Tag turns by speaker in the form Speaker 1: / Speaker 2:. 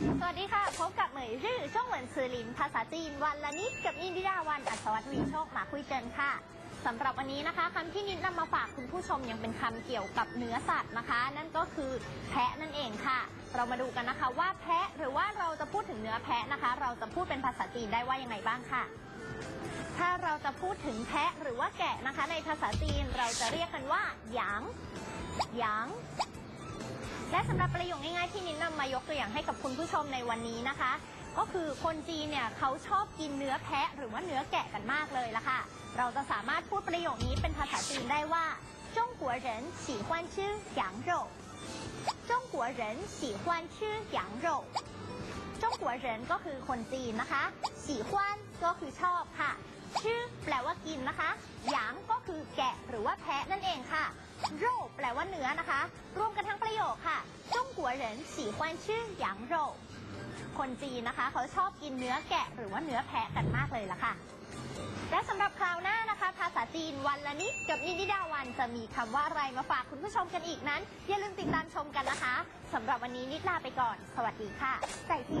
Speaker 1: สวัสดีค่ะ พบกับเหมยรื่อช่องเหมือนซือหลิน ภาษาจีน วันละนิดกับนินดิดาวันอัศวัตวีโชคหมาคุยเจินค่ะสำหรับวันนี้นะคะคำที่นิดนำมาฝากคุณผู้ชมยังเป็นคำเกี่ยวกับเนื้อสัตว์นะคะ นั่นก็คือแพะนั่นเองค่ะ เรามาดูกันนะคะว่าแพะหรือว่าเราจะพูดถึงเนื้อแพะนะคะ เราจะพูดเป็นภาษาจีนได้ว่ายังไงบ้างค่ะ ถ้าเราจะพูดถึงแพะหรือว่าแกะนะคะ ในภาษาจีนเราจะเรียกกันว่าหยางหยางและสำหรับประโยคง่ายๆที่นิ้นนำมาย กตัวอย่างให้กับคุณผู้ชมในวันนี้นะคะ ก็คือคนจีนเนี่ยเขาชอบกินเนื้อแพะหรือว่าเนื้อแกะกันมากเลยละค่ะ เราจะสามารถพูดประโยคนี้เป็นภาษาจีนได้ว่า中国人喜欢吃羊肉中国人喜欢吃羊肉中国人ก็คือคนจีนนะคะ喜欢ก็คือชอบค่ะ ชื่อแปลว่ากินนะคะ หยางก็คือแกะหรือว่าแพะนั่นเองค่ะ โรแปลว่าเนื้อนะคะ รวมกันทั้ง ประโยคค่ะ中国人喜欢吃羊肉คนจีนนะคะ เขาชอบกินเนื้อแกะหรือว่าเนื้อแพะกันมากเลยล่ะค่ะ และสำหรับคราวหน้านะคะ ภาษาจีนวันละนิดกับนิดิดาวันจะมีคำว่าอะไรมาฝากคุณผู้ชมกันอีกนั้น อย่าลืมติดตามชมกันนะคะสำหรับวันนี้นิดลาไปก่อน สวัสดีค่ะ再见